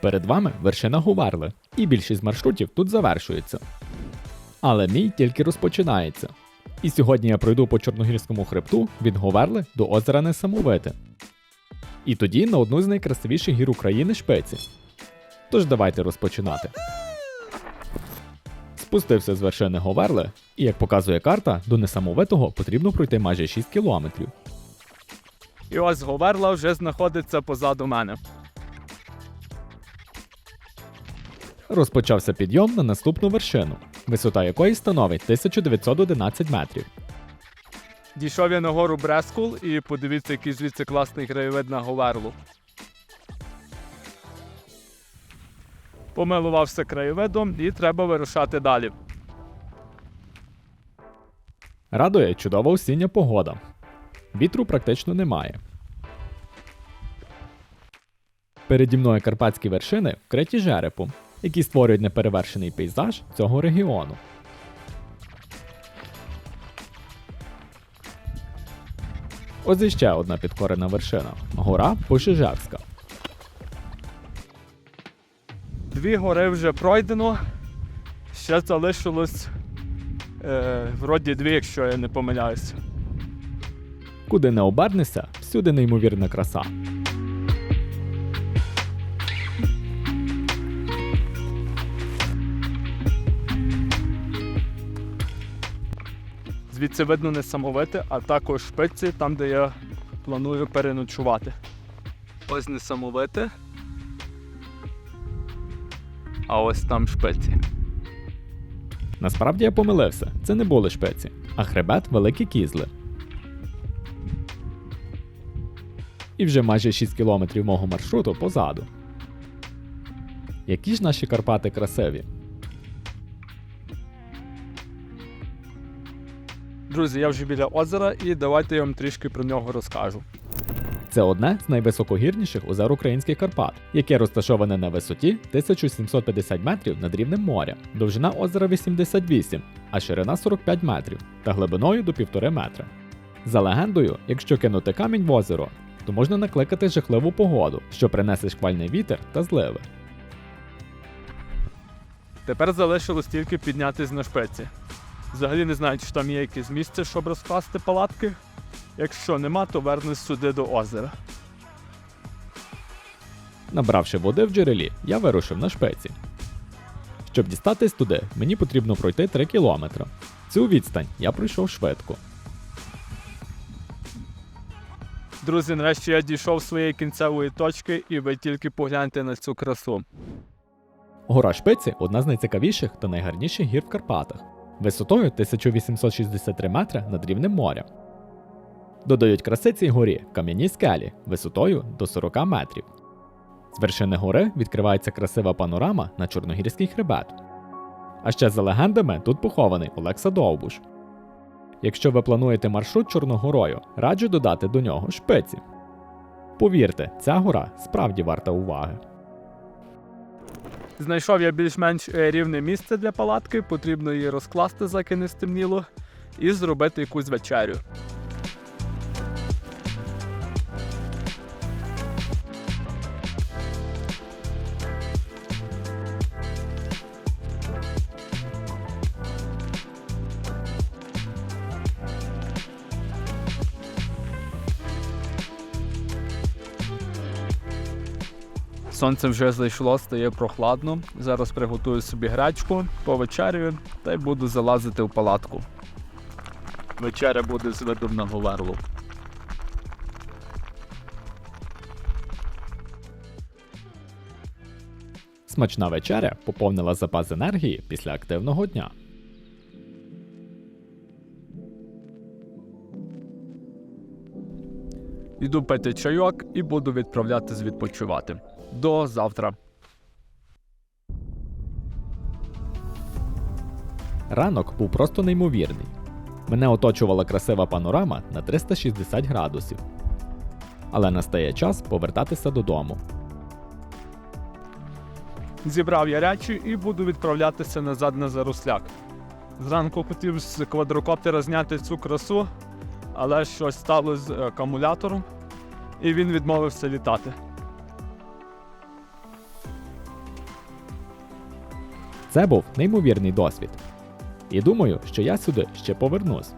Перед вами вершина Гуверли, і більшість маршрутів тут завершується. Але мій тільки розпочинається. І сьогодні я пройду по Чорногірському хребту від Говерли до озера Несамовите. І тоді на одну з найкрасивіших гір України шпиці. Тож давайте розпочинати. Спустився з вершини Говерли, і як показує карта, до Несамовитого потрібно пройти майже 6 кілометрів. І ось Говерла вже знаходиться позаду мене. Розпочався підйом на наступну вершину, висота якої становить 1911 метрів. Дійшов я на гору Брескул і подивіться, який звідси класний краєвид на Говерлу. Помилувався краєвидом і треба вирушати далі. Радує чудова осіння погода. Вітру практично немає. Переді мною карпатські вершини вкриті жерепом, які створюють неперевершений пейзаж цього регіону. Ось іще одна підкорена вершина гора Пошижевська. Дві гори вже пройдено. Ще залишилось е, вроді дві, якщо я не помиляюся. Куди не обернешся, всюди неймовірна краса. Звідси видно несамовите, а також шпиці, там, де я планую переночувати. Ось несамовите. А ось там шпиці. Насправді я помилився, це не були шпиці, а хребет Великі Кізли. І вже майже 6 кілометрів мого маршруту позаду. Які ж наші Карпати красиві. Друзі, я вже біля озера і давайте я вам трішки про нього розкажу. Це одне з найвисокогірніших озер українських Карпат, яке розташоване на висоті 1750 метрів над рівнем моря, довжина озера 88, а ширина 45 метрів та глибиною до 1,5 метра. За легендою, якщо кинути камінь в озеро, то можна накликати жахливу погоду, що принесе шквальний вітер та зливи. Тепер залишилось тільки піднятись на шпиці. Взагалі не знаю, чи там є якесь місце, щоб розкласти палатки. Якщо нема, то вернусь сюди до озера. Набравши води в джерелі, я вирушив на шпиці. Щоб дістатись туди, мені потрібно пройти 3 кілометри. Цю відстань я пройшов швидко. Друзі, нарешті я дійшов своєї кінцевої точки, і ви тільки погляньте на цю красу. Гора Шпиці одна з найцікавіших та найгарніших гір в Карпатах, висотою 1863 метри над рівнем моря. Додають краси цій горі кам'яні скелі висотою до 40 метрів. З вершини гори відкривається красива панорама на Чорногірський хребет. А ще за легендами тут похований Олекса Довбуш. Якщо ви плануєте маршрут Чорногорою, раджу додати до нього шпиці. Повірте, ця гора справді варта уваги. Знайшов я більш-менш е, рівне місце для палатки, потрібно її розкласти, заки не стемніло, і зробити якусь вечерю. Сонце вже зайшло, стає прохладно. Зараз приготую собі гречку, повечерюю та й буду залазити в палатку. Вечеря буде з видом на говерлу. Смачна вечеря поповнила запас енергії після активного дня. Іду пити чайок і буду відправлятись відпочивати. До завтра. Ранок був просто неймовірний. Мене оточувала красива панорама на 360 градусів. Але настає час повертатися додому. Зібрав я речі і буду відправлятися назад на заросляк. Зранку хотів з квадрокоптера зняти цю красу, але щось сталося з е, акумулятором, і він відмовився літати. Це був неймовірний досвід. І думаю, що я сюди ще повернусь.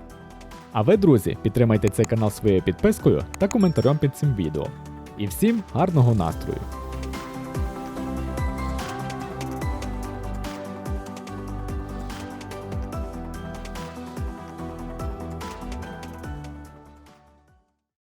А ви, друзі, підтримайте цей канал своєю підпискою та коментарем під цим відео. І всім гарного настрою!